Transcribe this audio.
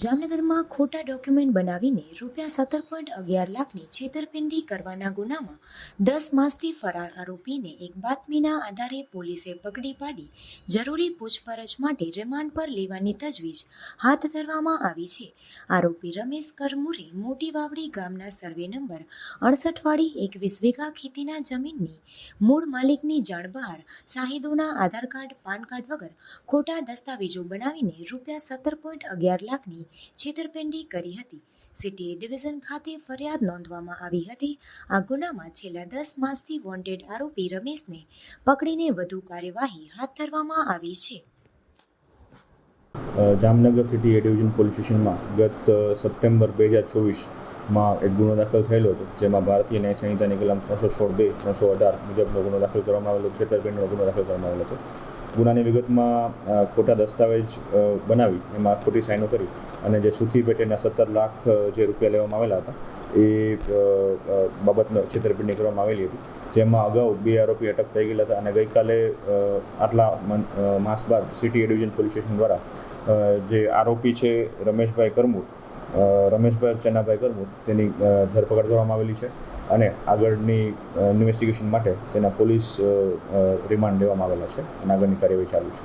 જામનગરમાં ખોટા ડોક્યુમેન્ટ બનાવીને રૂપિયા સત્તર પોઈન્ટ અગિયાર લાખની છેતરપિંડી કરવાના ગુનામાં દસ માસથી ફરાર આરોપીને એક બાતમીના આધારે પોલીસે પકડી પાડી જરૂરી પૂછપરછ માટે રિમાન્ડ પર લેવાની તજવીજ હાથ ધરવામાં આવી છે. આરોપી રમેશ કરમુરે મોટી વાવડી ગામના સર્વે નંબર અડસઠવાળી એકવીસ વીઘા ખેતીના જમીનની મૂળ માલિકની જાણ બહાર સાહિદોના આધાર કાર્ડ, પાન કાર્ડ વગર ખોટા દસ્તાવેજો બનાવીને રૂપિયા સત્તર પોઈન્ટ અગિયાર લાખની છેતરપિંડી કરી હતી. સિટી ડિવિઝન ખાતે ફરિયાદ નોંધવામાં આવી હતી. આ ગુનામાં છેલ્લા દસ માસથી વોન્ટેડ આરોપી રમેશને પકડીને વધુ કાર્યવાહી હાથ ધરવામાં આવી છે. Jamnagar city A division police સ્ટેશનમાં ગત સપ્ટેમ્બર બે હજાર ચોવીસમાં એક ગુનો દાખલ થયેલો હતો, જેમાં ભારતીય ન્યાય સંહિતાની કલમ ત્રણસો સોળ બે, ત્રણસો અઢાર મુજબનો ગુનો દાખલ કરવામાં આવેલો છેતરપિંડીનો ગુનો દાખલ કરવામાં આવેલો હતો. ગુનાની વિગતમાં ખોટા દસ્તાવેજ બનાવી, એમાં ખોટી સાઈનો કરી અને જે સુથી પેટેના સત્તર લાખ જે રૂપિયા લેવામાં આવેલા હતા, એ બાબતનો છેતરપિંડી કરવામાં આવેલી હતી. જેમાં અગાઉ બે આરોપી અટક થઈ ગયેલા હતા અને ગઈકાલે આટલા માસ બાદ સિટી ડિવિઝન પોલીસ સ્ટેશન દ્વારા જે આરોપી છે રમેશભાઈ કરમુર રમેશભાઈ ચન્નાભાઈ કરવું તેની ધરપકડ કરવામાં આવેલી છે અને આગળની ઇન્વેસ્ટિગેશન માટે તેના પોલીસ રિમાન્ડ લેવામાં આવેલા છે અને આગળની કાર્યવાહી ચાલુ છે.